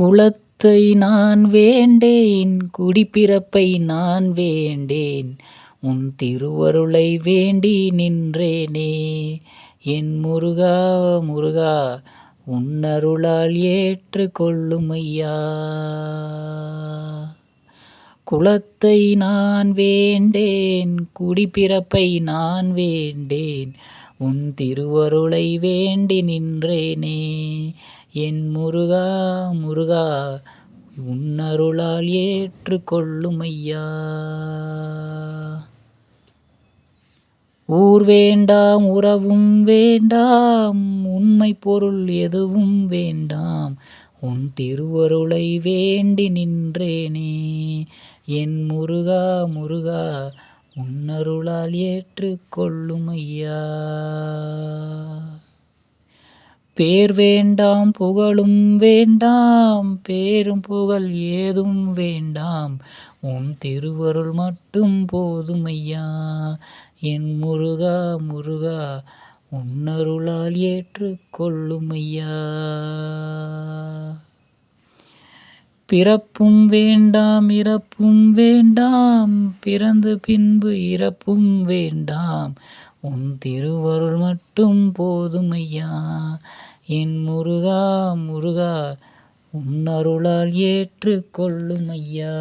குலத்தை நான் வேண்டேன் குடிப்பிறப்பை நான் வேண்டேன் உன் திருவருளை வேண்டி நின்றேனே. என் முருகா முருகா உன்னருளால் ஏற்று கொள்ளுமையா குலத்தை நான் வேண்டேன் குடிப்பிறப்பை நான் வேண்டேன் உன் திருவருளை வேண்டி நின்றேனே. என் முருகா முருகா உன்னருளால் ஏற்று கொள்ளுமையா ஊர் வேண்டாம் உறவும் வேண்டாம் உண்மை பொருள் எதுவும் வேண்டாம். உன் திருவருளை வேண்டி நின்றேனே. என் முருகா முருகா உன்னருளால் ஏற்று கொள்ளுமையா பேர் வேண்டாம் புகழும் வேண்டாம் பேரும் புகழ் ஏதும் வேண்டாம். உன் திருவருள் மட்டும் போதுமையா என் முருகா முருகா உன்னருளால் ஏற்றுக்கொள்ளும் ஐயா. பிறப்பும் வேண்டாம் இறப்பும் வேண்டாம் பிறந்து பின்பு இறப்பும் வேண்டாம். உன் திருவருள் மட்டும் போதுமையா என் முருகா முருகா உன்னருளால் ஏற்று கொள்ளுமையா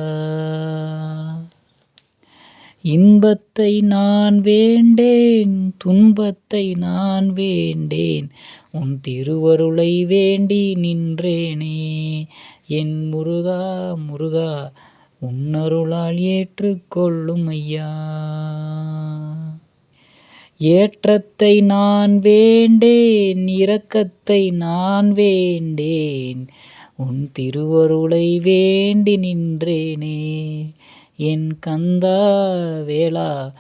இன்பத்தை நான் வேண்டேன் துன்பத்தை நான் வேண்டேன். உன் திருவருளை வேண்டி நின்றேனே. என் முருகா முருகா உன்னருளால் ஏற்றுக்கொள்ளும் ஐயா. ஏற்றத்தை நான் வேண்டேன் இரக்கத்தை நான் வேண்டேன். உன் திருவருளை வேண்டி நின்றேனே. என் கந்தா வேளா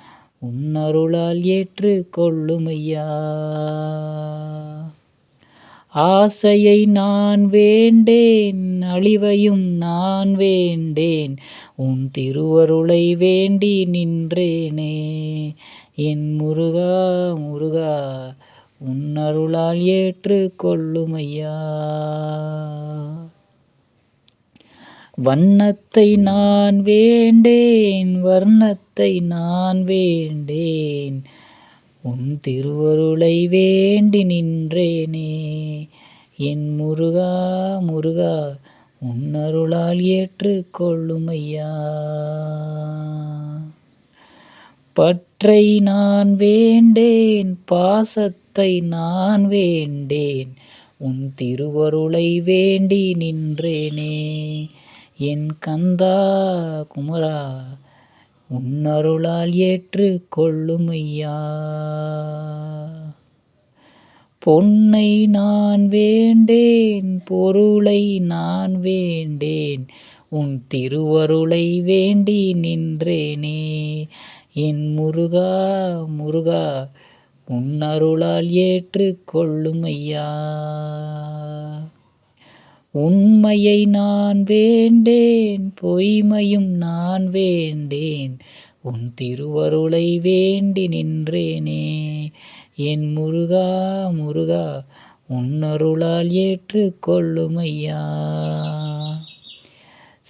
உன்னருளால் ஏற்று கொள்ளுமையா ஆசையை நான் வேண்டேன் அழிவையும் நான் வேண்டேன். உன் திருவருளை வேண்டி நின்றேனே. என் முருகா முருகா உன்னருளால் ஏற்று கொள்ளுமையா? வண்ணத்தை நான் வேண்டேன் வர்ணத்தை நான் வேண்டேன். உன் திருவருளை வேண்டி நின்றேனே. என் முருகா முருகா உன்னருளால் ஏற்று கொள்ளுமையா? பற்றை நான் வேண்டேன் பாசத்தை நான் வேண்டேன் உன் திருவருளை வேண்டி நின்றேனே. என் கந்தா குமரா உன்னருளால் ஏற்று கொள்ளுமையா பொன்னை நான் வேண்டேன் பொருளை நான் வேண்டேன் உன் திருவருளை வேண்டி நின்றேனே. என் முருகா முருகா உன்னருளால் ஏற்று கொள்ளுமையா உண்மையை நான் வேண்டேன் பொய்மையும் நான் வேண்டேன் உன் திருவருளை வேண்டி நின்றேனே. என் முருகா முருகா உன்னருளால் ஏற்று கொள்ளுமையா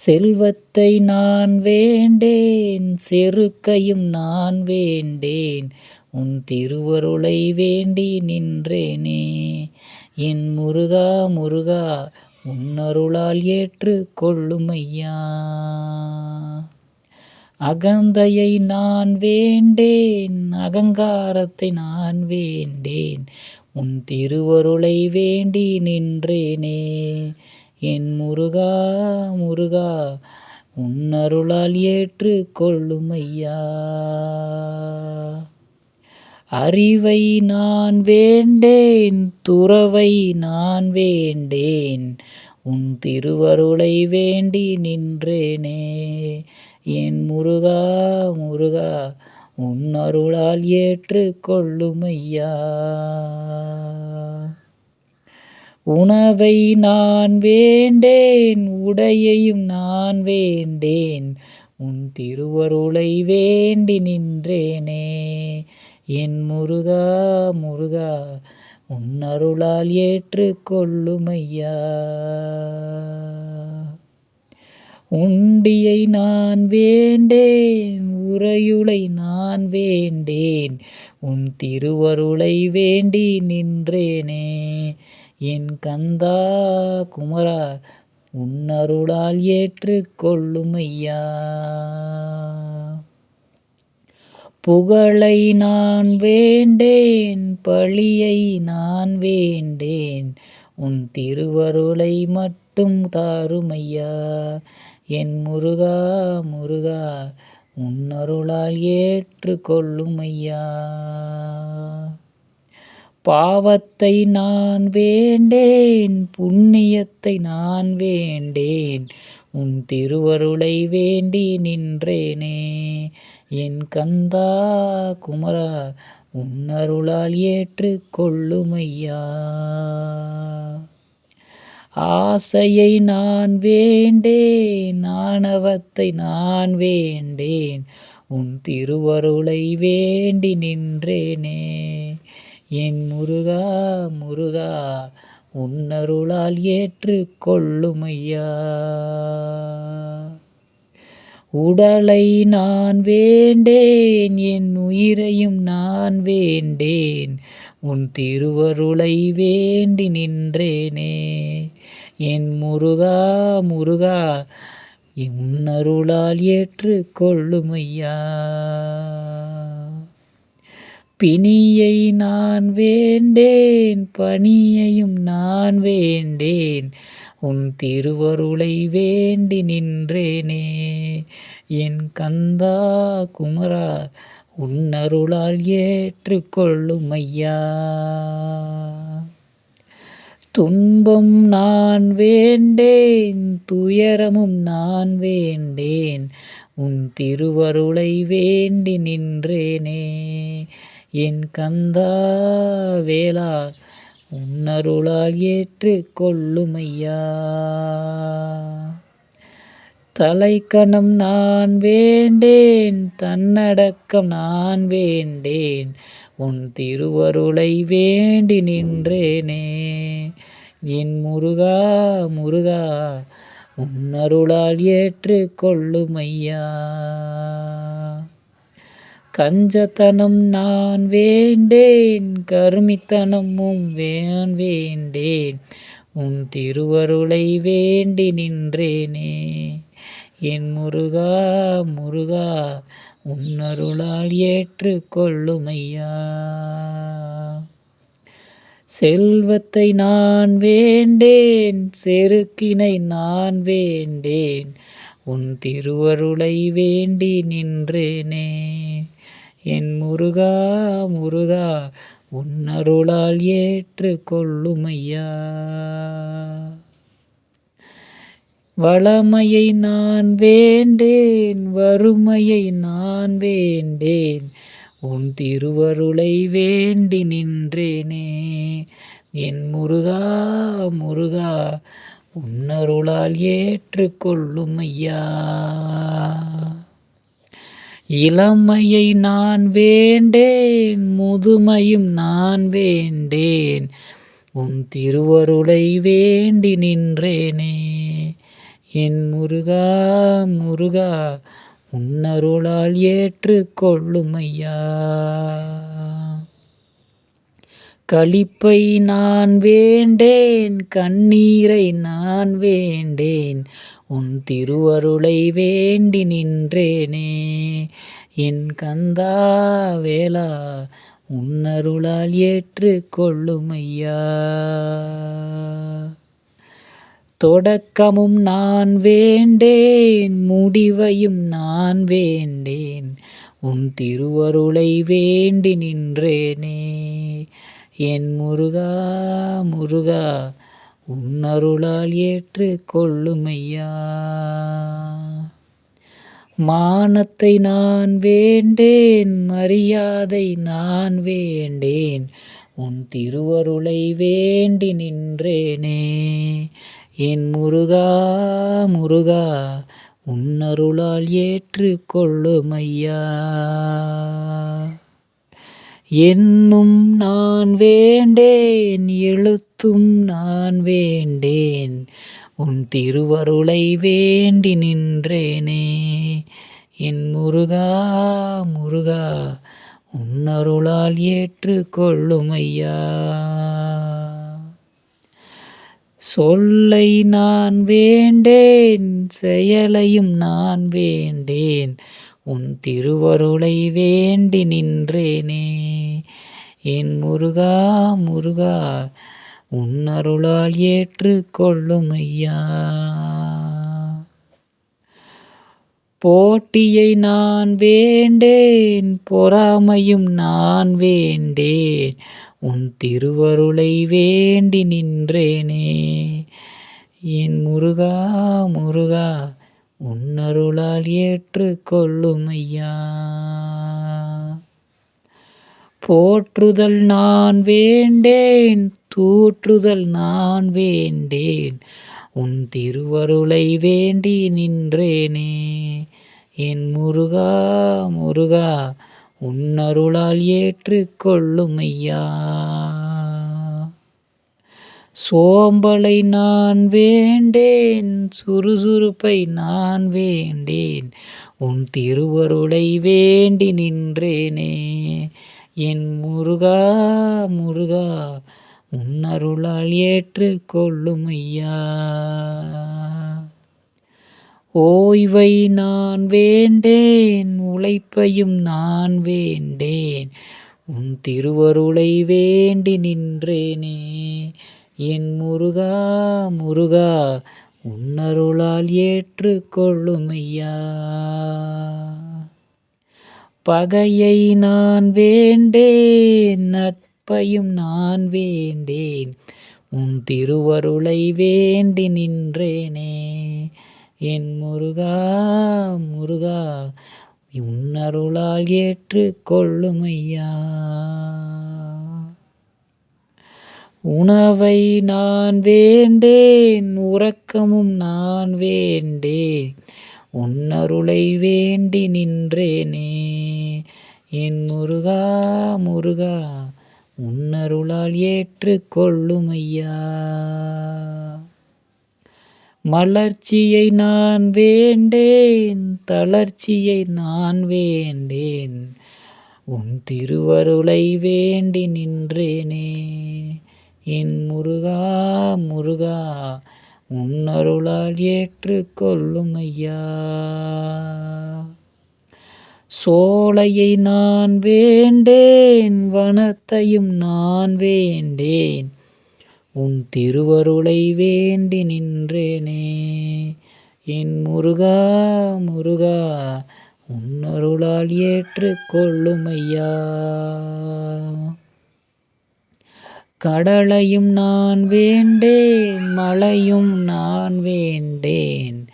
செல்வத்தை நான் வேண்டேன் செருக்கையும் நான் வேண்டேன். உன் திருவருளை வேண்டி நின்றேனே. என் முருகா முருகா உன்னருளால் ஏற்று கொள்ளுமையா அகந்தையை நான் வேண்டேன் அகங்காரத்தை நான் வேண்டேன். உன் திருவருளை வேண்டி நின்றேனே. என் முருகா முருகா உன்னருளால் ஏற்று கொள்ளுமையா அறிவை நான் வேண்டேன் துறவை நான் வேண்டேன் உன் திருவருளை வேண்டி நின்றேனே. என் முருகா முருகா உன்னருளால் ஏற்று ஏற்று கொள்ளுமையா உணவை நான் வேண்டேன் உடையையும் நான் வேண்டேன் உன் திருவருளை வேண்டி நின்றேனே. என் முருகா முருகா உன் அருளால் ஏற்றுக்கொள்ளுமையா. உண்டியை நான் வேண்டேன் உறையுளை நான் வேண்டேன் உன் திருவருளை வேண்டி நின்றேனே. என் கந்தா குமரா உன்னருளால் ஏற்று கொள்ளுமையா புகழை நான் வேண்டேன் பழியை நான் வேண்டேன் உன் திருவருளை மட்டும் தாருமையா? என் முருகா முருகா உன்னருளால் ஏற்று கொள்ளுமையா பாவத்தை நான் வேண்டேன் புண்ணியத்தை நான் வேண்டேன் உன் திருவருளை வேண்டி நின்றேனே. என் கந்தா குமரா உன்னருளால் ஏற்று கொள்ளுமையா ஆசையை நான் வேண்டேன் ஆணவத்தை நான் வேண்டேன் உன் திருவருளை வேண்டி நின்றேனே. என் முருகா முருகா உன்னருளால் ஏற்று கொள்ளுமையா உடலை நான் வேண்டேன் என் உயிரையும் நான் வேண்டேன் உன் திருவருளை வேண்டி நின்றேனே. என் முருகா முருகா உன்னருளால் ஏற்று கொள்ளுமையா பிணியை நான் வேண்டேன் பணியையும் நான் வேண்டேன். உன் திருவருளை வேண்டி நின்றேனே. என் கந்தா குமரா உன்னருளால் ஏற்றுக்கொள்ளும் ஐயா. துன்பம் நான் வேண்டேன் துயரமும் நான் வேண்டேன். உன் திருவருளை வேண்டி நின்றேனே. என் கந்தா வேளா உன்னருளால் ஏற்று கொள்ளுமையா தலைக்கணம் நான் வேண்டேன் தன்னடக்கம் நான் வேண்டேன் உன் திருவருளை வேண்டி நின்றேனே. என் முருகா முருகா உன்னருளால் ஏற்று கொள்ளுமையா கஞ்சத்தனம் நான் வேண்டேன் கருமித்தனமும் வேன் வேண்டேன். உன் திருவருளை வேண்டி நின்றேனே. என் முருகா முருகா உன்னருளால் ஏற்று கொள்ளுமையா செல்வத்தை நான் வேண்டேன் செருக்கினை நான் வேண்டேன். உன் திருவருளை வேண்டி நின்றேனே. என் முருகா முருகா உன்னருளால் ஏற்று கொள்ளுமையா வளமையை நான் வேண்டேன் வறுமையை நான் வேண்டேன் உன் திருவருளை வேண்டி நின்றேனே. என் முருகா முருகா உன்னருளால் ஏற்று கொள்ளுமையா இளமையை நான் வேண்டேன் முதுமையும் நான் வேண்டேன். உன் திருவருளை வேண்டி நின்றேனே என் முருகா முருகா உன்னருளால் ஏற்று களிப்பை நான் வேண்டேன் கண்ணீரை நான் வேண்டேன். உன் திருவருளை வேண்டி நின்றேனே. என் கந்தா வேளா உன்னருளால் ஏற்று கொள்ளுமையா தொடக்கமும் நான் வேண்டேன் முடிவையும் நான் வேண்டேன். உன் திருவருளை வேண்டி நின்றேனே. என் முருகா முருகா உன்னருளால் ஏற்று கொள்ளுமையா மானத்தை நான் வேண்டேன் மரியாதை நான் வேண்டேன் உன் திருவருளை வேண்டி நின்றேனே. என் முருகா முருகா உன்னருளால் ஏற்று கொள்ளுமையா என்னும் நான் வேண்டேன் எழுத்தும் நான் வேண்டேன். உன் திருவருளை வேண்டி நின்றேனே. என் முருகா முருகா உன்னருளால் ஏற்று கொள்ளுமையா சொல்லை நான் வேண்டேன் செயலையும் நான் வேண்டேன். உன் திருவருளை வேண்டி நின்றேனே. என் முருகா முருகா உன்னருளால் ஏற்று கொள்ளுமையா போட்டியை நான் வேண்டேன் பொறாமையும் நான் வேண்டேன் உன் திருவருளை வேண்டி நின்றேனே. என் முருகா முருகா உன்னருளால் ஏற்று கொள்ளும் ஐயா. போற்றுதல் நான் வேண்டேன் தூற்றுதல் நான் வேண்டேன். உன் திருவருளை வேண்டி நின்றேனே. என் முருகா முருகா உன்னருளால் ஏற்று கொள்ளுமையா சோம்பலை நான் வேண்டேன் சுறுசுறுப்பை நான் வேண்டேன். உன் திருவருளை வேண்டி நின்றேனே. என் முருகா முருகா உன்னருளால் ஏற்று கொள்ளுமையா ஓய்வை நான் வேண்டேன் உழைப்பையும் நான் வேண்டேன் உன் திருவருளை வேண்டி நின்றேனே. என் முருகா முருகா உன்னருளால் ஏற்று கொள்ளுமையா பகையை நான் வேண்டேன் நட்பையும் நான் வேண்டேன். உன் திருவருளை வேண்டி நின்றேனே. என் முருகா முருகா உன்னருளால் ஏற்று கொள்ளுமையா உணவை நான் வேண்டேன் உறக்கமும் நான் வேண்டேன். உன்னருளை வேண்டி நின்றேனே. என் முருகா முருகா உன்னருளால் ஏற்று கொள்ளுமையா மலர்ச்சியை நான் வேண்டேன் தளர்ச்சியை நான் வேண்டேன் உன் திருவருளை வேண்டி நின்றேனே. என் முருகா முருகா உன்னருளால் ஏற்று கொள்ளுமையா சோலையை நான் வேண்டேன் வனத்தையும் நான் வேண்டேன். உன் திருவருளை வேண்டி நின்றேனே. என் முருகா முருகா உன்னருளால் ஏற்றுக்கொள்ளும் கொள்ளுமையா கடலையும் நான் வேண்டேன் மலையும் நான் வேண்டேன்.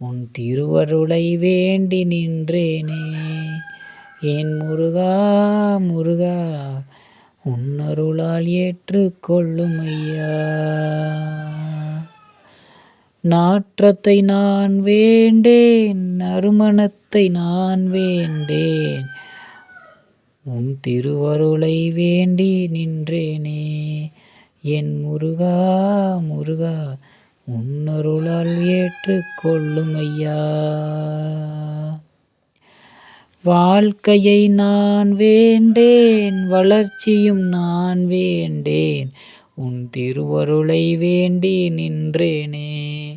உன் திருவருளை வேண்டி நின்றேனே. என் முருகா முருகா உன்னருளால் ஏற்று கொள்ளுமையா நாற்றத்தை நான் வேண்டேன் நறுமணத்தை நான் வேண்டேன். உன் திருவருளை வேண்டி நின்றேனே. என் முருகா முருகா உன்னருளால் ஏற்றுக்கொள்ளும் ஐயா. வாழ்க்கையை நான் வேண்டேன் வளர்ச்சியும் நான் வேண்டேன். உன் திருவருளை வேண்டி நின்றேனே.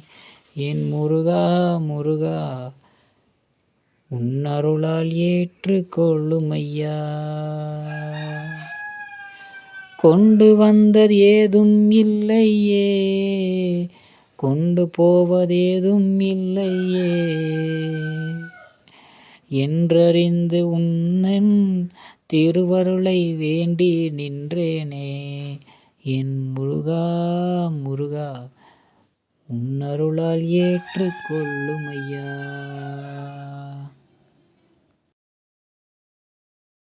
என் முருகா முருகா உன்னருளால் ஏற்றுக்கொள்ளும் ஐயா. கொண்டு வந்தது ஏதும் இல்லையே. கொண்டு போவதேதும் இல்லையே. என்றறிந்து உன்னன் திருவருளை வேண்டி நின்றேனே. என் முருகா முருகா உன்னருளால் ஏற்றுக்கொள்ளும் ஐயா.